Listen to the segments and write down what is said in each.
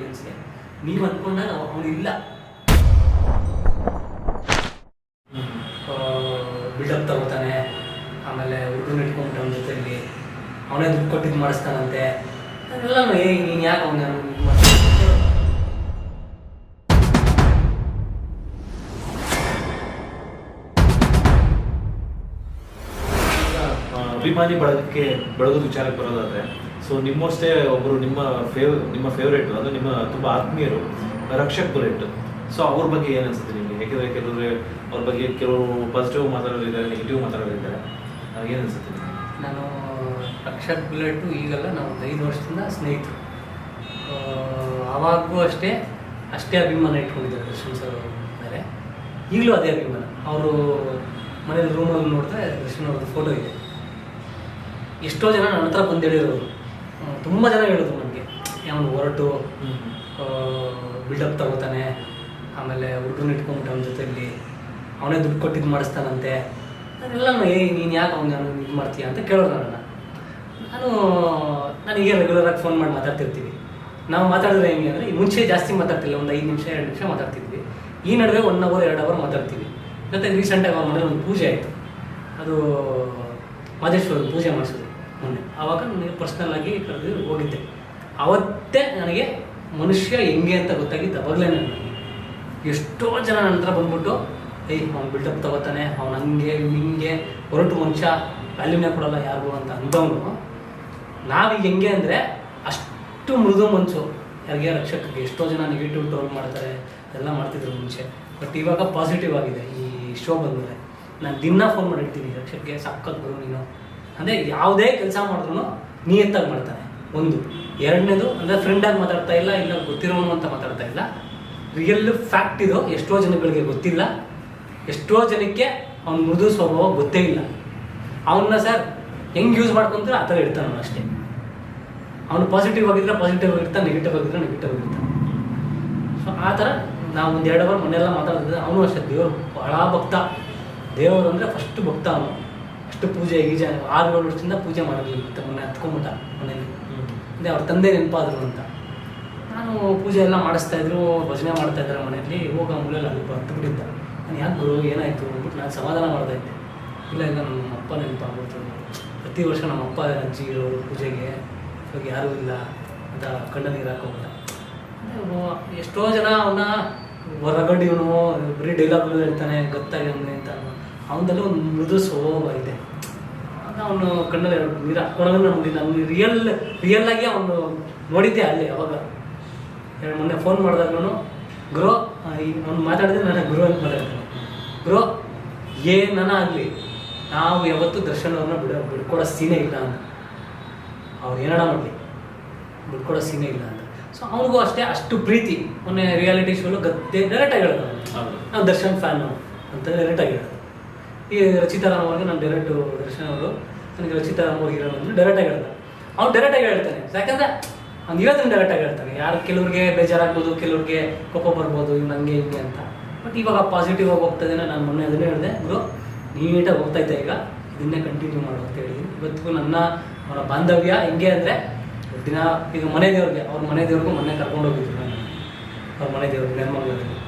ಆಡಿಯನ್ಸ್ಗೆ ನೀವು ಅಂದ್ಕೊಂಡಾಗ ಅವನು ಇಲ್ಲ. ಬಿಲ್ಡಪ್ ತಗೋತಾನೆ. ಆಮೇಲೆ ಹುಡುಗನ ಇಟ್ಕೊಂಡು ಅವನ ಜೊತೆಯಲ್ಲಿ ಅವನೇ ದುಡ್ಡು ಕೊಟ್ಟಿದ್ದು ಮಾಡಿಸ್ತಾನಂತೆ. ಅದೆಲ್ಲ ನೀನು ಯಾಕೆ ಅವನ ಆ, ಅಭಿಮಾನಿ ಬಳಗಕ್ಕೆ ಬಳಗದ ವಿಚಾರಕ್ಕೆ ಬರೋದಾದ್ರೆ ಸೊ ನಿಮ್ಮಷ್ಟೇ ಒಬ್ಬರು ನಿಮ್ಮ ಫೇವ್ ನಿಮ್ಮ ಫೇವ್ರೇಟ್ ಅದು ನಿಮ್ಮ ತುಂಬ ಆತ್ಮೀಯರು ರಕ್ಷಕ್ ಬುಲೆಟ್ ಸೊ ಅವ್ರ ಬಗ್ಗೆ ಏನು ಅನ್ಸುತ್ತೆ ನಿಮಗೆ? ಯಾಕೆಂದ್ರೆ ಕೆಲವರು, ಅವ್ರ ಬಗ್ಗೆ ಕೆಲವರು ಪಾಸಿಟಿವ್ ಮಾತಾಡೋದಿದ್ದಾರೆ ನೆಗೆಟಿವ್ ಮಾತಾಡೋರಿದ್ದಾರೆ. ಏನು ಅನಿಸುತ್ತೆ? ನಾನು ರಕ್ಷಕ್ ಬುಲೆಟು ಈಗಲ್ಲ, ನಾವು ಐದು ವರ್ಷದಿಂದ ಸ್ನೇಹಿತರು. ಆವಾಗೂ ಅಷ್ಟೇ ಅಷ್ಟೇ ಅಭಿಮಾನ ಇಟ್ಕೊಂಡಿದ್ದಾರೆ ದರ್ಶನ್ ಸರ್ ಅವ್ರ ಮೇಲೆ. ಈಗಲೂ ಅದೇ ಅಭಿಮಾನ. ಅವರು ಮನೇಲಿ ರೂಮಲ್ಲಿ ನೋಡಿದ್ರೆ ದರ್ಶನ್ ಅವ್ರದ್ದು ಫೋಟೋ ಇದೆ. ಎಷ್ಟೋ ಜನ ನನ್ನ ಹತ್ರ ಬಂದು ತುಂಬ ಜನ ಹೇಳಿದ್ರು ನನಗೆ ಅವನು ಹೊರಟು ಬಿಲ್ಡಪ್ ತಗೋತಾನೆ ಆಮೇಲೆ ಹುಡುಗನ ಇಟ್ಕೊಂಬಿಟ್ಟು ಅವನ ಜೊತೆಯಲ್ಲಿ ಅವನೇ ದುಡ್ಡು ಕೊಟ್ಟಿದ್ದು ಮಾಡಿಸ್ತಾನಂತೆ ನಾನೆಲ್ಲ ಏ ನೀನು ಯಾಕೆ ಅವ್ನು ನಾನು ಇದು ಮಾಡ್ತೀಯ? ಅಂತ ಕೇಳೋರು ನನ್ನ ನಾನು ನನಗೆ ರೆಗ್ಯುಲರಾಗಿ ಫೋನ್ ಮಾಡಿ ಮಾತಾಡ್ತಿರ್ತೀವಿ. ನಾವು ಮಾತಾಡಿದ್ರೆ ಹೆಂಗೆ ಅಂದರೆ ಮುಂಚೆ ಜಾಸ್ತಿ ಮಾತಾಡ್ತಿಲ್ಲ ಒಂದು ಐದು ನಿಮಿಷ ಎರಡು ನಿಮಿಷ ಮಾತಾಡ್ತಿದ್ವಿ. ಈ ನಡುವೆ ಒನ್ ಅವರ್ ಎರಡು ಅವರ್ ಮಾತಾಡ್ತೀವಿ. ಮತ್ತು ರೀಸೆಂಟಾಗಿ ಅವ್ರ ಮಾಡಿದ್ರೆ ಒಂದು ಪೂಜೆ ಆಯಿತು. ಅದು ಮಾದೇಶ್ವರ ಪೂಜೆ ಮಾಡಿಸಿದ್ರು. ಮೊನ್ನೆ ಆವಾಗ ನನಗೆ ಪರ್ಸ್ನಲ್ ಆಗಿ ಕರೆದು ಹೋಗಿದ್ದೆ. ಅವತ್ತೇ ನನಗೆ ಮನುಷ್ಯ ಹೆಂಗೆ ಅಂತ ಗೊತ್ತಾಗಿದ್ದು ಅವಾಗಲೇ ನನಗೆ. ಎಷ್ಟೋ ಜನ ನನ್ನ ಹತ್ರ ಬಂದ್ಬಿಟ್ಟು, ಏಯ್, ಅವ್ನು ಬಿಲ್ಡಪ್ ತಗೋತಾನೆ, ಅವ್ನು ಹಂಗೆ, ಹಿಂಗೆ, ಹೊರಟು ಮನುಷ್ಯ ವ್ಯಾಲ್ಯೂನೇ ಕೊಡಲ್ಲ ಯಾರಿಗೂ ಅಂತ ಅಂದವನು ನಾವೀಗ ಹೆಂಗೆ ಅಂದರೆ ಅಷ್ಟು ಮೃದು ಮನಸ್ಸು ಯಾರಿಗೆ ರಕ್ಷಕರಿಗೆ ಎಷ್ಟೋ ಜನ ನೆಗೆಟಿವ್ ಟೋಲ್ ಮಾಡ್ತಾರೆ, ಎಲ್ಲ ಮಾಡ್ತಿದ್ರು ಮುಂಚೆ. ಬಟ್ ಇವಾಗ ಪಾಸಿಟಿವ್ ಆಗಿದೆ ಈ ಶೋ ಬಂದಮೇಲೆ ನಾನು ದಿನ ಫೋನ್ ಮಾಡಿರ್ತೀನಿ ರಕ್ಷಕ್ಕೆ ಸಕ್ಕತ್ ಬರು ನೀನು. ಅಂದರೆ ಯಾವುದೇ ಕೆಲಸ ಮಾಡಿದ್ರು ನಿಯತ್ತಾಗಿ ಮಾಡ್ತಾನೆ ಒಂದು. ಎರಡನೇದು ಅಂದರೆ ಫ್ರೆಂಡಾಗಿ ಮಾತಾಡ್ತಾ ಇಲ್ಲ ಇಲ್ಲ ಗೊತ್ತಿರೋನು ಅಂತ ಮಾತಾಡ್ತಾ ಇಲ್ಲ. ರಿಯಲ್ ಫ್ಯಾಕ್ಟ್ ಇದು. ಎಷ್ಟೋ ಜನಗಳಿಗೆ ಗೊತ್ತಿಲ್ಲ. ಎಷ್ಟೋ ಜನಕ್ಕೆ ಅವ್ನ ಮೃದು ಸ್ವಭಾವ ಗೊತ್ತೇ ಇಲ್ಲ. ಅವನ್ನ ಸರ್ ಹೆಂಗೆ ಯೂಸ್ ಮಾಡ್ಕೊಂತಾರೆ ಆ ಥರ ಇರ್ತಾನೆ ಅಷ್ಟೇ. ಅವನು ಪಾಸಿಟಿವ್ ಆಗಿದ್ರೆ ಪಾಸಿಟಿವ್ ಆಗಿರ್ತಾನೆ ನೆಗೆಟಿವ್ ಆಗಿದ್ರೆ ನೆಗೆಟಿವ್ ಆಗಿರ್ತಾನೆ. ಸೊ ಆ ಥರ ನಾವು ಒಂದು ಎರಡು ಅವರ್ ಮನೆಯೆಲ್ಲ ಮಾತಾಡ್ತಿದ್ದೆ ಅವನು ಅಷ್ಟೇ ದೇವರು ಭಾಳ ಭಕ್ತ. ದೇವರು ಅಂದರೆ ಫಸ್ಟ್ ಭಕ್ತ ಅವನು. ಅಷ್ಟು ಪೂಜೆ ಗೀಜೆ ಆರು ಏಳು ವರ್ಷದಿಂದ ಪೂಜೆ ಮಾಡಿರ್ಲಿಲ್ಲ ಮತ್ತೆ ಮೊನ್ನೆ ಹತ್ಕೊಂಬಿಟ್ಟ ಮನೇಲಿ ಅಂದರೆ ಅವ್ರ ತಂದೆ ನೆನಪಾದ್ರು ಅಂತ. ನಾನು ಪೂಜೆ ಎಲ್ಲ ಮಾಡಿಸ್ತಾ ಇದ್ರು ಭಜನೆ ಮಾಡ್ತಾ ಇದ್ದಾರೆ ಮನೆಯಲ್ಲಿ ಹೋಗ ಮೂಲೆಯಲ್ಲಿ ಅಲ್ಲಿ ಬರ್ತು ಬಿಟ್ಟಿದ್ದ ನಾನು ಯಾಕೆ ಗುರು ಏನಾಯಿತು? ಅಂದ್ಬಿಟ್ಟು ನಾನು ಸಮಾಧಾನ ಮಾಡ್ತಾ ಇದ್ದೆ. ಇಲ್ಲ ಇಲ್ಲ ನಮ್ಮ ಅಪ್ಪ ನೆನಪಾಗ್ಬಿಡ್ತು ಪ್ರತಿ ವರ್ಷ ನಮ್ಮ ಅಪ್ಪ ಅಜ್ಜಿ ಇರೋರು ಪೂಜೆಗೆ ಇವಾಗ ಯಾರೂ ಇಲ್ಲ ಅಂತ ಕಣ್ಣ ನೀರು ಹಾಕೋಬಿಟ್ಟ. ಎಷ್ಟೋ ಜನ ಅವನ್ನ ಹೊರಗಡೆ ಇವನು ಬರೀ ಡೈಲಾಗ್ ಹೇಳ್ತಾನೆ ಗೊತ್ತಾಗಿ ಅವನೇ ಅಂತ. ಅವನದಲ್ಲಿ ಒಂದು ಮೃದು ಸ್ವಭಾವ ಇದೆ. ಅವನು ಕಣ್ಣಲ್ಲಿ ನೀರು ಹಾಕ್ಕೊಳೋದು ನೋಡಿಲ್ಲ ನಾನು ರಿಯಲ್ ರಿಯಲ್ ಆಗಿ ಅವನು ನೋಡಿದ್ದೆ ಅಲ್ಲಿ ಅವಾಗ. ಎರಡು ಮೊನ್ನೆ ಫೋನ್ ಮಾಡಿದಾಗ್ಲೂ ಗ್ರೋ ಅವ್ನು ಮಾತಾಡಿದ್ರೆ ನನಗೆ ಗುರು ಅಂತ ಮಾತಾಡ್ತಾನೆ. ಗ್ರೋ ಏನನ ಆಗಲಿ ನಾವು ಯಾವತ್ತೂ ದರ್ಶನ್ ಅವ್ರನ್ನ ಬಿಡ ಬಿಡ್ಕೊಡೋ ಸೀನೇ ಇಲ್ಲ ಅಂತ. ಅವ್ರು ಏನಾರ ಮಾಡಲಿ? ಬಿಡ್ಕೊಡೋ ಸೀನೇ ಇಲ್ಲ ಅಂತ. ಸೊ ಅವನಿಗೂ ಅಷ್ಟೇ ಅಷ್ಟು ಪ್ರೀತಿ. ಮೊನ್ನೆ ರಿಯಾಲಿಟಿ ಶೋಲು ಗದ್ದೆ ಡೈರೆಕ್ಟಾಗಿ ಆಗಿ ಹೇಳೋದು. ನಾವು ದರ್ಶನ್ ಫ್ಯಾನು ಅಂತ ಡೈರೆಕ್ಟಾಗಿ ಹೇಳ್ದ ಈ ರಚಿತಾ ರಾಮ್ ಅವ್ರಿಗೆ ನಾನು ಡೈರೆಕ್ಟ್ ದರ್ಶನ್ ಅವರು, ನನಗೆ ರಚಿತಾರಾಮ್ ಅವ್ರಿಗೆ ಇರೋ ಅಂದ್ರೆ ಡೈರೆಕ್ಟಾಗಿ ಹೇಳ್ತಾರೆ. ಅವ್ನು ಡೈರೆಕ್ಟಾಗಿ ಹೇಳ್ತಾನೆ. ಯಾಕಂದ್ರೆ ಅವ್ನು ಇರೋದನ್ನ ಡೈರೆಕ್ಟಾಗಿ ಹೇಳ್ತಾನೆ. ಯಾರು ಕೆಲವ್ರಿಗೆ ಬೇಜಾರಾಗ್ಬೋದು, ಕೆಲವ್ರಿಗೆ ಕೋಪ ಬರ್ಬೋದು, ಇವ್ನು ಹಂಗೆ ಹಿಂಗೆ ಅಂತ. ಬಟ್ ಇವಾಗ ಪಾಸಿಟಿವ್ ಆಗಿ ಹೋಗ್ತಾ ಇದ್ದೀನಿ. ನಾನು ಮೊನ್ನೆ ಅದನ್ನೇ ಹೇಳಿದೆ, ಗುರು, ನೀಟಾಗಿ ಹೋಗ್ತಾ ಇದ್ದೆ ಈಗ. ಇದನ್ನೇ ಕಂಟಿನ್ಯೂ ಮಾಡು ಅಂತ ಹೇಳಿ ಇವತ್ತಿಗೂ ನನ್ನ ಅವರ ಬಾಂಧವ್ಯ ಹೆಂಗೆ ಅಂದರೆ ದಿನ ಈಗ ಮನೆ ದೇವ್ರಿಗೆ, ಅವ್ರ ಮನೆ ದೇವ್ರಿಗೂ ಮೊನ್ನೆ ಕರ್ಕೊಂಡು ಹೋಗಿದ್ರು ನಾನು ಅವ್ರ ಮನೆ ದೇವ್ರಿಗೆ ನೆಲಮಂಗಲದಲ್ಲಿ.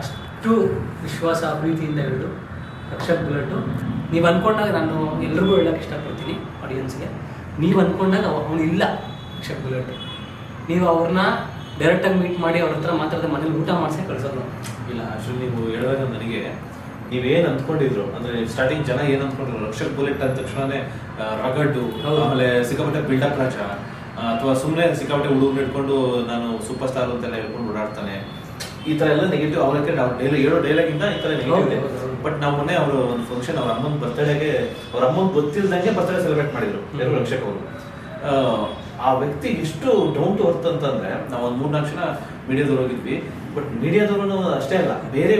ಅಷ್ಟು ವಿಶ್ವಾಸ, ಪ್ರೀತಿಯಿಂದ ಹಿಡಿದು ರಕ್ಷಕ್ ಬುಲೆಟು ನೀವು ಅಂದ್ಕೊಂಡಾಗ ನಾನು ಎಲ್ರಿಗೂ ಹೇಳೋಕೆ ಇಷ್ಟಪಡ್ತೀನಿ ಆಡಿಯನ್ಸ್ಗೆ ನೀವು ಅಂದ್ಕೊಂಡಾಗ ಅವನು ಇಲ್ಲ ಅಕ್ಷರ್ ಬುಲೆಟು ನೀವು ಅವ್ರನ್ನ ಡೈರೆಕ್ಟಾಗಿ ಮೀಟ್ ಮಾಡಿ ಅವ್ರ ಹತ್ರ ಮಾತಾಡದೆ ಮನೇಲಿ ಊಟ ಮಾಡಿಸಿ ಕಳಿಸೋದು. ಇಲ್ಲ ಅಶ್ವಿನ್ ನೀವು ಹೇಳುವಾಗ ನನಗೆ ನೀವೇನು ಅಂದ್ಕೊಂಡಿದ್ರು ಅಂದ್ರೆ ಸ್ಟಾರ್ಟಿಂಗ್ ಜನ ಏನು ಅಂದ್ಕೊಂಡ್ರು ರಕ್ಷಕ್ ಬುಲೆಟ್ ಅಂದ ತಕ್ಷಣವೇ ರಗಡ್ಡು ಆಮೇಲೆ ಸಿಕ್ಕಾಪಟ್ಟೆ ಬಿಲ್ಡಪ್ ರಾಜ ಅಥವಾ ಸುಮ್ಮನೆ ಸಿಕ್ಕಾಪಟ್ಟೆ ಹುಡುಗರು ಇಟ್ಕೊಂಡು ನಾನು ಸೂಪರ್ ಸ್ಟಾರ್ ಅಂತೆಲ್ಲ ಹೇಳ್ಕೊಂಡು ಓಡಾಡ್ತಾನೆ. ಈ ಥರ ಎಲ್ಲ ನೆಗೆಟಿವ್ ಅವರಕ್ಕೆ ನಾವು ಡೈಲಿ ಹೇಳೋ ಡೈಲಾಗಿಂದ ಈ ಥರ ನೆಗೆಟಿವ್. ಬಟ್ ನಾವು ಮೊನ್ನೆ ಅವರು ಒಂದು ಫಂಕ್ಷನ್ ಅವ್ರ ಅಮ್ಮನ ಬರ್ತಡೇಗೆ ಅವ್ರ ಅಮ್ಮನ ಗೊತ್ತಿಲ್ಲದಂಗೆ ಬರ್ತಡೇ ಸೆಲೆಬ್ರೇಟ್ ಮಾಡಿದ್ರು ಎರಡು ರಕ್ಷಕ್ ಅವರು. ಆ, ವ್ಯಕ್ತಿ ಎಷ್ಟು ಡೌನ್ ಟು ಅರ್ತ್ ಅಂತಂದ್ರೆ ನಾವು ಒಂದು ಮೂರ್ನಾಲ್ಕು ಜನ ಮೀಡಿಯಾದವ್ರು ಹೋಗಿದ್ವಿ ಬಟ್ ಮೀಡಿಯಾದವರು ಅಷ್ಟೇ ಅಲ್ಲ ಬೇರೆ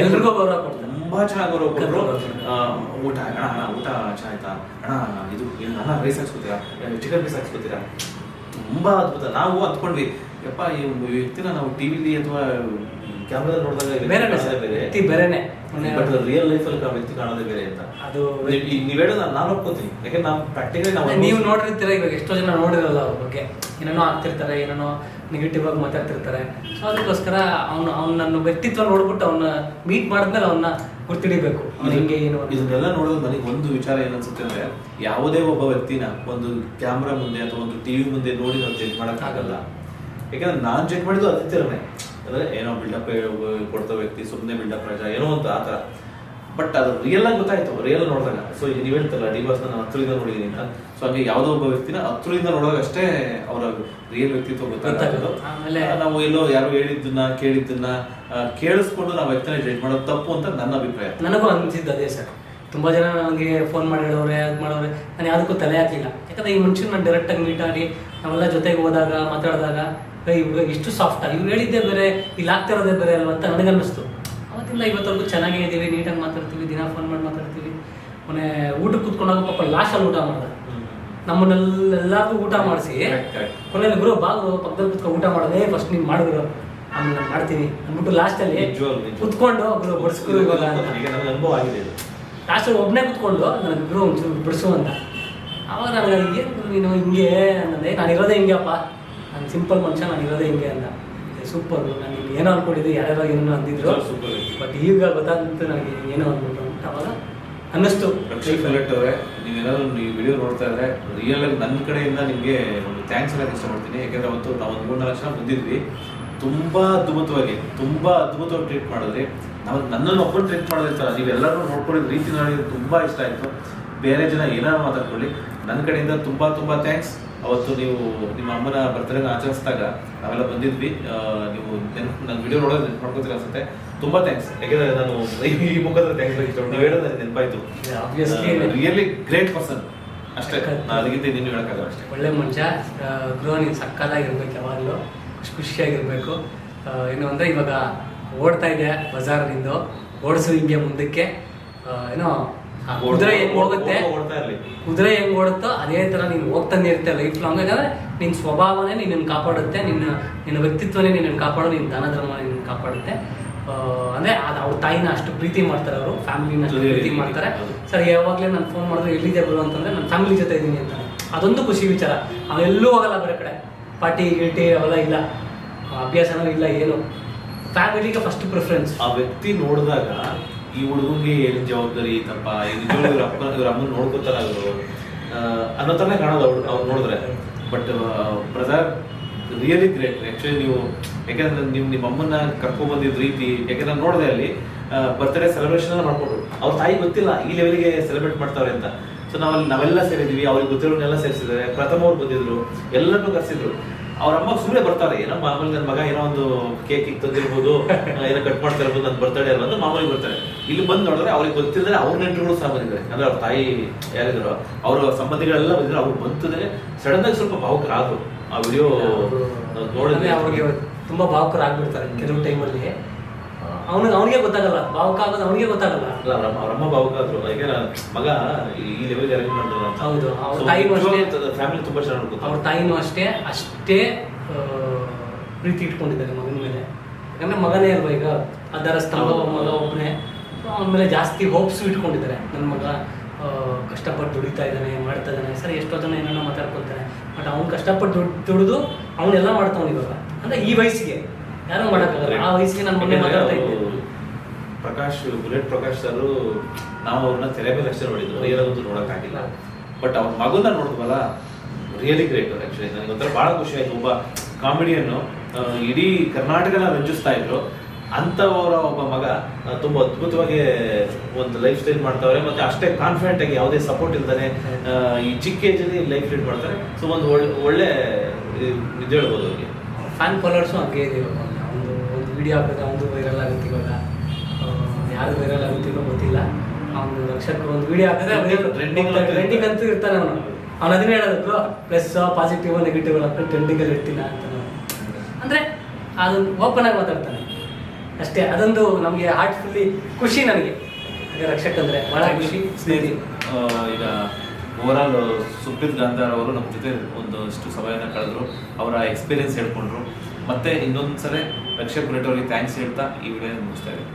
ಎಲ್ರಿಗೂ ಗೌರವ. ತುಂಬಾ ಚೆನ್ನಾಗಿ ಗೌರವ ಕೊಟ್ಟರು ಊಟ ಅಣ್ಣ ಅಣ್ಣ ಊಟ ಚೆನ್ನಾಯ್ತಾ? ಅಣ್ಣ ಇದು ಏನು ಅಣ್ಣ ರೈಸ್ ಹಾಕ್ಸ್ಕೊತೀರಾ? ಚಿಕನ್ ರೈಸ್ ಹಾಕ್ಸ್ಕೊತೀರಾ? ತುಂಬಾ ಅದ್ಭುತ. ನಾವು ಅಂದ್ಕೊಂಡ್ವಿ ಯಪ್ಪ ಈ ವ್ಯಕ್ತಿನ ನಾವು ಟಿವಿಲಿ ಅಥವಾ ಕ್ಯಾಮ್ರಾದಲ್ಲಿ ನೋಡಿದಾಗ ಬೇರೆ ವ್ಯಕ್ತಿ ಬೇರೆನೆ. ಬಟ್ ರಿಯಲ್ ಲೈಫ್ ಅಲ್ಲಿ ವ್ಯಕ್ತಿ ಕಾಣೋದೇ ಬೇರೆ ಅಂತ. ಅದು ನೀವು ಹೇಳೋದು ನಾನು ಒಪ್ಕೋತೀನಿ. ಯಾಕಂದ್ರೆ ನಾವು ಪ್ರಾಕ್ಟಿಕಲಿ ನಾವು ನೀವು ನೋಡಿರ್ತೀರ ಇವಾಗ ಎಷ್ಟೋ ಜನ ನೋಡಿರಲ್ಲ ಅವ್ರ ಬಗ್ಗೆ. ಏನೇನೋ ಆಗ್ತಿರ್ತಾರೆ ಏನೇನೋ ನೆಗೆಟಿವ್ ಆಗಿ ಮಾತಾಡ್ತಿರ್ತಾರೆ. ಸೊ ಅದಕ್ಕೋಸ್ಕರ ಅವನು ಅವ್ನ ನನ್ನ ವ್ಯಕ್ತಿತ್ವ ನೋಡ್ಬಿಟ್ಟು ಅವನ್ನ ಮೀಟ್ ಮಾಡಿದ್ಮೇಲೆ ಅವನ್ನ ಗುರ್ತಿಡಿಬೇಕು. ಹಿಂಗೆ ಏನು. ಇದನ್ನೆಲ್ಲ ನೋಡೋದು ನನಗೆ ಒಂದು ವಿಚಾರ ಏನನ್ಸುತ್ತೆ ಅಂದ್ರೆ ಯಾವುದೇ ಒಬ್ಬ ವ್ಯಕ್ತಿನ ಒಂದು ಕ್ಯಾಮ್ರಾ ಮುಂದೆ ಅಥವಾ ಒಂದು ಟಿವಿ ಮುಂದೆ ನೋಡಿ ನಾವು ಜಡ್ಜ್ ಮಾಡಕ್ಕಾಗಲ್ಲ ಯಾಕಂದ್ರೆ ನಾನ್ ಜಡ್ಜ್ ಮಾಡಿದ್ದು ಅದಿತ್ಯರನೇ ಅಂದ್ರೆ ಏನೋ ಬಿಲ್ಡಪ್ ಕೊಡ್ತಾ ವ್ಯಕ್ತಿ ಸುಮ್ಮನೆ ಬಿಲ್ಡಪ್ ರಾಜ ಏನೋ ಅಂತ ಆ ಥರ ಬಟ್ ಅದು ರಿಯಲ್ ಆಗಿ ಗೊತ್ತಾಯ್ತು ರಿಯಲ್ ನೋಡಿದಾಗ. ಸೊ ನೀವು ಹೇಳ್ತಲ್ಲ ಡಿ ಬಸ್ ನಾನು ಹತ್ರದಿಂದ ನೋಡಿದೀನಿ ಅಂತ. ಸೊ ಹಂಗೆ ಯಾವುದೋ ಒಬ್ಬ ವ್ಯಕ್ತಿನ ಹತ್ರದಿಂದ ನೋಡುವಾಗ ಅಷ್ಟೇ ಅವರ ರಿಯಲ್ ವ್ಯಕ್ತಿತ್ವ ಗೊತ್ತಾಗೋದು. ಆಮೇಲೆ- ನಾವು ಎಲ್ಲೋ ಯಾರು ಹೇಳಿದ್ದನ್ನ ಕೇಳಿದ್ದನ್ನ ಕೇಳಿಸ್ಕೊಂಡು ನಾವು ವ್ಯಕ್ತಿನ ಜಡ್ಜ್ ಮಾಡೋದು ತಪ್ಪು ಅಂತ ನನ್ನ ಅಭಿಪ್ರಾಯ. ನನಗೂ ಅನಿಸಿದ್ದು ಅದೇ ಸರ್. ತುಂಬ ಜನ ನನಗೆ ಫೋನ್ ಮಾಡಿ ಹೇಳೋರೆ ಯಾಕೆ ಮಾಡೋರೆ. ನಾನು ಯಾವುದಕ್ಕೂ ತಲೆ ಹಾಕಲಿಲ್ಲ ಯಾಕಂದ್ರೆ ಈ ಮುಂಚೆ ನಾನು ಡೈರೆಕ್ಟಾಗಿ ಮೀಟ್ ಆಗಿ ನಾವೆಲ್ಲ ಜೊತೆಗೆ ಹೋದಾಗ ಮಾತಾಡಿದಾಗ ಏ, ಇವ್ರು ಇಷ್ಟು ಸಾಫ್ಟ್ ಇವ್ರು ಹೇಳಿದ್ದೇ ಬೇರೆ ಇಲ್ಲಿ ಆಗ್ತಿರೋದೇ ಬೇರೆ ಅಲ್ವಾ ಅಂತ ನನಗನ್ನಿಸ್ತು ಅವತ್ತಿಂದ ಇವತ್ತವರೆಗೂ ಚೆನ್ನಾಗೇ ಇದ್ದೀವಿ ನೀಟಾಗಿ ಮಾತಾಡ್ತೀವಿ ದಿನ ಫೋನ್ ಮಾಡಿ ಮಾತಾಡ್ತೀವಿ. ಮೊನ್ನೆ ಊಟಕ್ಕೆ ಕೂತ್ಕೊಂಡಾಗ ಪಾಪ ಲಾಸ್ಟಲ್ಲಿ ಊಟ ಮಾಡ್ದೆ. ನಮ್ಮನ್ನೆಲ್ಲರಿಗೂ ಊಟ ಮಾಡಿಸಿ. ಕೊನೆಯಲ್ಲಿ ಗುರು ಬಾಗು ಪಕ್ಕದಲ್ಲಿ ಕುತ್ಕೊಂಡು ಊಟ ಮಾಡೋದೇ ಫಸ್ಟ್ ನೀನು ಮಾಡಿದ್ರು. ಆಮೇಲೆ ನಾನು ಮಾಡ್ತೀನಿ. ಅಂದ್ಬಿಟ್ಟು ಲಾಸ್ಟಲ್ಲಿ. ಕುತ್ಕೊಂಡು ಗುರು ಇವಾಗ ನನಗೆ ಅನುಭವ ಆಗಿದೆ ಲಾಸ್ಟಲ್ಲಿ ಲಾಸ್ಟ್ ಒಬ್ಬನೇ ಕುತ್ಕೊಂಡು ನನಗೆ ಗುರು ಒಂಚೂರು ಬಿಡಿಸು ಅಂತ. ಅವಾಗ ನನಗೆ ಏನು ನೀನು ಹಿಂಗೆ? ಅನ್ನೋದೇ ನಾನು ಇರೋದೇ ಹಿಂಗೆಪ್ಪ. ನಾನು ಸಿಂಪಲ್ ಮನುಷ್ಯ ನಾನು ಇರೋದೇ ಹಿಂಗೆ ಅಂತ. ಸೂಪರ್ ನಾನು ಏನೋ ಅನ್ಕೊಂಡಿದ್ದೆ ಯಾರ್ಯಾರೋ ಏನೋ ಅಂದಿದ್ರು. ಬಟ್ ಈಗ ಗೊತ್ತಾದಂತೆ ನನಗೆ ಏನೋ ಅಂದ್ಬಿಟ್ಟು ಅಂತ ಅವಾಗ ಅನ್ನಿಸ್ತು. ಅವರೇ ನೀವೇನಾದ್ರು ನೀವು ವಿಡಿಯೋ ನೋಡ್ತಾ ಇದ್ರೆ ರಿಯಲ್ ಆಗಿ ನನ್ನ ಕಡೆಯಿಂದ ನಿಮಗೆ ಒಂದು ಥ್ಯಾಂಕ್ಸ್ ಹೇಳಕ್ಕೆ ಇಷ್ಟಪಡ್ತೀನಿ. ಯಾಕಂದ್ರೆ ಅವತ್ತು ನಾವು ಒಂದು ಮೂರ್ನಾಲ್ಕು ಜನ ಬಂದಿದ್ವಿ. ತುಂಬ ಅದ್ಭುತವಾಗಿ ತುಂಬ ಅದ್ಭುತವಾಗಿ ಟ್ರೀಟ್ ಮಾಡಿದ್ರಿ. ನಾವು ನನ್ನನ್ನು ಒಬ್ಬರು ಟ್ರೀಟ್ ಮಾಡೋದಿರ್ತಲ್ಲ ನೀವೆಲ್ಲರೂ ನೋಡ್ಕೊಂಡಿದ್ದ ರೀತಿ ನನಗೆ ತುಂಬ ಇಷ್ಟ ಆಯಿತು. ಬೇರೆ ಜನ ಏನಾದ್ರು ಮಾತಾಡ್ಕೊಳ್ಳಿ. ನನ್ನ ಕಡೆಯಿಂದ ತುಂಬ ತುಂಬ ಥ್ಯಾಂಕ್ಸ್ ಅವತ್ತು ನೀವು ನಿಮ್ಮ ಅಮ್ಮನ ಬರ್ತಡೇನ ಆಚರಿಸಿದಾಗ ನಾವೆಲ್ಲ ಬಂದಿದ್ವಿ. ನೀವು ನಾನು ನನ್ನ ವಿಡಿಯೋ ನೋಡೋದು ನೆನ್ಪು ಮಾಡ್ಕೊತೀರ ಅನ್ಸುತ್ತೆ. ತುಂಬಾ ಥ್ಯಾಂಕ್ಸ್ ಯಾಕಂದ್ರೆ ನಾನು ಈ ಮುಖದ ಥ್ಯಾಂಕ್ಸ್ ನೀವು ಹೇಳೋದು ನನಗೆ ನೆನಪಾಯ್ತು. ರಿಯಲಿ ಗ್ರೇಟ್ ಪರ್ಸನ್ ಅಷ್ಟೇ. ನಾನು ಅದಕ್ಕಿಂತ ನಿನ್ನ ಹೇಳೋಕ್ಕಾಗಲ್ಲ ಅಷ್ಟೇ. ಒಳ್ಳೆ ಮನುಷ್ಯ ಆ, ಗೃಹ ನೀನು ಸಕ್ಕತ್ತಾಗಿರ್ಬೇಕು ಯಾವಾಗಲೂ. ಖುಷಿ ಖುಷಿಯಾಗಿರ್ಬೇಕು. ಏನು ಅಂದರೆ ಇವಾಗ ಓಡ್ತಾ ಇದೆ ಬಜಾರ್ ನಿಂದು? ಓಡಿಸು ಹಿಂಗೆ ಮುಂದಕ್ಕೆ. ಏನೋ ಕುದುರೆ ಹೆಂಗ್ ಓಡುತ್ತೆ? ಓಡ್ತಾ ಇರ್ಲಿ. ಕುದುರೆ ಹೆಂಗ್ ಓಡುತ್ತೋ ಅದೇ ತರ ನೀನು ಹೋಗ್ತಾನೆ ಇರ್ತೀಯ ಲೈಫ್ ಲಾಂಗ್ ಯಾಕಂದ್ರೆ ನಿನ್ನ ಸ್ವಭಾವನೇ ನಿನ್ನನ್ನು ಕಾಪಾಡುತ್ತೆ ನಿನ್ನ ನಿನ್ನ ವ್ಯಕ್ತಿತ್ವನೇ ನಿನ್ನನ್ನು ಕಾಪಾಡೋ ನಿನ್ನ ದಾನ ಧರ್ಮ ನಿನ್ನನ್ನು ಕಾಪಾಡುತ್ತೆ. ಅಂದ್ರೆ ಅದು ಅವ್ರ ತಾಯಿನ ಅಷ್ಟು ಪ್ರೀತಿ ಮಾಡ್ತಾರೆ ಅವರು ಫ್ಯಾಮಿಲಿನ ಅಷ್ಟು ಪ್ರೀತಿ ಮಾಡ್ತಾರೆ. ಸರ್ ಯಾವಾಗಲೇ ನಾನು ಫೋನ್ ಮಾಡಿದ್ರೆ ಎಲ್ಲಿದೆ ಬರು ಅಂತಂದ್ರೆ ನನ್ನ ಫ್ಯಾಮಿಲಿ ಜೊತೆ ಇದ್ದೀನಿ ಅಂತ ಅದೊಂದು ಖುಷಿ ವಿಚಾರ. ಅವನೆಲ್ಲೂ ಹೋಗಲ್ಲ ಬೇರೆ ಕಡೆ. ಪಾರ್ಟಿ ಗಿಟಿ ಅವೆಲ್ಲ ಇಲ್ಲ. ಅಭ್ಯಾಸನೂ ಇಲ್ಲ ಏನು. ಫ್ಯಾಮಿಲಿಗೆ ಫಸ್ಟ್ ಪ್ರಿಫರೆನ್ಸ್ ಆ ವ್ಯಕ್ತಿ ನೋಡಿದಾಗ ಈ ಹುಡುಗಂಗೆ ಏನು ಜವಾಬ್ದಾರಿ ತಪ್ಪ? ನಿಜವಾಗ್ಲೂ ಇವ್ರ ಅಪ್ಪ ಇವ್ರ ಅಮ್ಮನ ನೋಡ್ಕೊತಾರ ಅವರು ಅನ್ನೋ ಥರನೇ ಕಾಣೋದು ಅವ್ರು ಅವ್ರು ನೋಡಿದ್ರೆ. But brother really great actually ನೀವು ಯಾಕಂದ್ರೆ ನೀವು ನಿಮ್ಮ ಅಮ್ಮನ್ನ ಕರ್ಕೊಂಡ್ ಬಂದಿದ್ದ ರೀತಿ, ಯಾಕಂದ್ರೆ ನಾನು ನೋಡಿದೆ ಅಲ್ಲಿ ಬರ್ತ್ಡೇ ಸೆಲೆಬ್ರೇಷನ್ ಮಾಡ್ಕೊಂಡ್ರು ಅವ್ರ ತಾಯಿ ಗೊತ್ತಿಲ್ಲ, ಈ ಲೆವೆಲ್ಗೆ ಸೆಲೆಬ್ರೇಟ್ ಮಾಡ್ತಾವ್ರೆ ಅಂತ. ಸೊ ನಾವಲ್ಲಿ ನಾವೆಲ್ಲ ಸೇರಿದ್ವಿ, ಅವ್ರಿಗೆ ಗೊತ್ತಿರೋನೆಲ್ಲ ಸೇರಿಸಿದ್ದಾರೆ. ಪ್ರಥಮ ಅವ್ರು ಬಂದಿದ್ರು, ಎಲ್ಲರನ್ನೂ ಕರೆಸಿದ್ರು. ಅವ್ರ ಅಮ್ಮ ಸುಮ್ಮನೆ ಬರ್ತಾರೆ. ಏನೋ ಮಾಮೂಲಿ ನನ್ನ ಮಗ ಏನೋ ಒಂದು ಕೇಕ್ ತಂದಿರ್ಬೋದು, ಏನೋ ಕಟ್ ಮಾಡ್ತಾ ಇರ್ಬೋದು ನನ್ನ ಬರ್ತಡೇ ಅಂತ ಮಾಮೂಲಿ ಬರ್ತಾರೆ. ಇಲ್ಲಿ ಬಂದು ನೋಡಿದ್ರೆ ಅವ್ರಿಗೆ ಗೊತ್ತಿಲ್ಲದೆ ಅವ್ರ ನೆಂಟರುಗಳು ಸಹ ಬಂದಿದ್ದಾರೆ. ಅಂದ್ರೆ ಅವ್ರ ತಾಯಿ ಯಾರಿದ್ರು ಅವ್ರ ಸಂಬಂಧಿಗಳೆಲ್ಲ ಬಂದಿದ್ರು ಅವ್ರು ಬಂತಿದ್ರೆ ಸಡನ್ ಆಗಿ ಸ್ವಲ್ಪ ಭಾವುಕರಾದ್ರು. ಆ ವಿಡಿಯೋ ನೋಡಿದ್ರೆ ಅವ್ರಿಗೆ ತುಂಬಾ ಭಾವುಕರಾಗ್ಬಿಡ್ತಾರೆ ಕೆಲವು ಟೈಮಲ್ಲಿ ಅವನಿಗೆ ಅವನಿಗೆ ಗೊತ್ತಾಗಲ್ಲ. ಭಾವುಕ ಆಗೋದು ಅವನಿಗೆ ಗೊತ್ತಾಗಲ್ಲ. ಅಲ್ಲ ಅವ್ರಮ್ಮ ಅವ್ರ ಆದ್ರು ಯಾಕೆ ಮಗ ಈ ಲೆವೆಲ್ ಅರೇಂಜ್ ಮಾಡಿದ್ರು ಹೌದು, ಅವ್ರ ತಾಯಿನೂ ಅಷ್ಟೇ. ಫ್ಯಾಮಿಲಿ ತುಂಬಾ ಚೆನ್ನಾಗಿ ಅವ್ರ ತಾಯಿನೂ ಅಷ್ಟೇ. ಅಷ್ಟೇ ಪ್ರೀತಿ ಇಟ್ಕೊಂಡಿದ್ದಾರೆ ಮಗನ ಮೇಲೆ. ಯಾಕಂದ್ರೆ ಮಗನೇ ಅಲ್ವಾ ಈಗ? ಅದರ ಸ್ಥಳ. ಮಗ ಒಬ್ಬನೇ ಅವನ ಮೇಲೆ ಜಾಸ್ತಿ ಹೋಪ್ಸು ಇಟ್ಕೊಂಡಿದ್ದಾರೆ. ನನ್ನ ಮಗ ಕಷ್ಟಪಟ್ಟು ದುಡಿತಾ ಇದ್ದಾನೆ ಮಾಡ್ತಾ ಇದ್ದಾನೆ ಸರಿ ಎಷ್ಟೋ ಜನ ಏನನ್ನ ಮಾತಾಡ್ಕೊತಾರೆ ಬಟ್ ಅವ್ನು ಕಷ್ಟಪಟ್ಟು ದುಡ್ಡು ದುಡಿದು ಅವನ್ನೆಲ್ಲ ಮಾಡ್ತಾವ್ನು ಇವಾಗ. ಅಂದ್ರೆ ಈ ವಯಸ್ಸಿಗೆ. ಯಾರು ಮಾಡೋಕ್ಕಾಗಲ್ಲ. ಆ ವಯಸ್ಸಿಗೆ ನನ್ನ ಮೊನ್ನೆ ಮಾತಾಡ್ತಾ ಇದ್ದೆ. ಪ್ರಕಾಶ್ ಬುಲೆಟ್ ಪ್ರಕಾಶ್ ಸರ್ ನಾವು ಅವ್ರನ್ನ ತೆರೆ ಮೇಲೆ ಅಷ್ಟೇ ಮಾಡಿದ್ರು ರಿಯಲ್ ಅಂತೂ ನೋಡೋಕ್ಕಾಗಿಲ್ಲ. ಬಟ್ ಅವ್ರ ಮಗುನ ನೋಡಿದ್ವಲ್ಲ ರಿಯಲಿ ಗ್ರೇಟ್ ಆಕ್ಚುಲಿ ನನಗೆ ಒಂಥರ ಭಾಳ ಖುಷಿ ಆಯ್ತು. ಒಬ್ಬ ಕಾಮಿಡಿಯನ್ನು ಇಡೀ ಕರ್ನಾಟಕನ ರಂಜಿಸ್ತಾ ಇದ್ರು. ಅಂಥವರ ಒಬ್ಬ ಮಗ ತುಂಬ ಅದ್ಭುತವಾಗಿ ಒಂದು ಲೈಫ್ ಸ್ಟೈಲ್ ಮಾಡ್ತಾವ್ರೆ. ಮತ್ತೆ ಅಷ್ಟೇ ಕಾನ್ಫಿಡೆಂಟ್ ಆಗಿ ಯಾವುದೇ ಸಪೋರ್ಟ್ ಇಲ್ದಾನೆ ಈ ಚಿಕ್ಕ ಏಜಲ್ಲಿ ಲೈಫ್ ಲೀಡ್ ಮಾಡ್ತಾರೆ. ಸೊ ಒಂದು ಒಳ್ಳೆ ಒಳ್ಳೆ ಇದು ಹೇಳ್ಬೋದು ಅವ್ರಿಗೆ. ಫ್ಯಾನ್ ಫಾಲೋವರ್ಸು ಹಂಗೆ ಇದೆ ಒಂದು ಒಂದು ವಿಡಿಯೋ ಹಾಕಿದ್ರೆ ಒಂದು ವೈರಲ್ ಆಗುತ್ತೆ ಇವಾಗ. ಯಾರು ವೈರಲ್ ಆಗುತ್ತಿರೋ ಗೊತ್ತಿಲ್ಲ. ಅವನು ಲಕ್ಷಕ್ಕೆ ಒಂದು ವಿಡಿಯೋ ಹಾಕಿದ್ರೆ ಟ್ರೆಂಡಿಂಗ್ ಅಂತೂ ಟ್ರೆಂಡಿಂಗ್ ಅಂತೂ ಇರ್ತಾನೆ ಅವನು. ಅವ್ನು ಅದನ್ನೇ ಹೇಳೋದು ಪ್ಲಸ್ ಪಾಸಿಟಿವ್ ನೆಗೆಟಿವ್ ಅಂತ ಟ್ರೆಂಡಿಂಗಲ್ಲಿ ಇರ್ತೀನಿ ಅಂತ. ಅಂದರೆ ಅದನ್ನು ಓಪನ್ ಆಗಿ ಮಾತಾಡ್ತಾನೆ. ಅಷ್ಟೇ ಅದೊಂದು ನಮಗೆ ಹಾರ್ಟ್ಫುಲ್ಲಿ ಖುಷಿ ನನಗೆ. ರಕ್ಷಕ್ ಅಂದರೆ ಭಾಳ ಖುಷಿ. ಸ್ನೇಹಿತರು ಈಗ ಓವರಾಲ್ ಸುಪ್ರೀತ್ ಗಾಂಧಾರ್ ಅವರು ನಮ್ಮ ಜೊತೆ ಒಂದಷ್ಟು ಸಮಯನ ಕಳೆದ್ರು ಅವರ ಎಕ್ಸ್ಪೀರಿಯನ್ಸ್ ಹೇಳ್ಕೊಂಡ್ರು. ಮತ್ತೆ ಇನ್ನೊಂದ್ಸಲ ರಕ್ಷಕ್ ಬುಲೆಟ್ ಅವರಿಗೆ ಥ್ಯಾಂಕ್ಸ್ ಹೇಳ್ತಾ ಈ ವಿಡಿಯೋ ಮುಗಿಸ್ತಾ ಇದ್ದೀನಿ.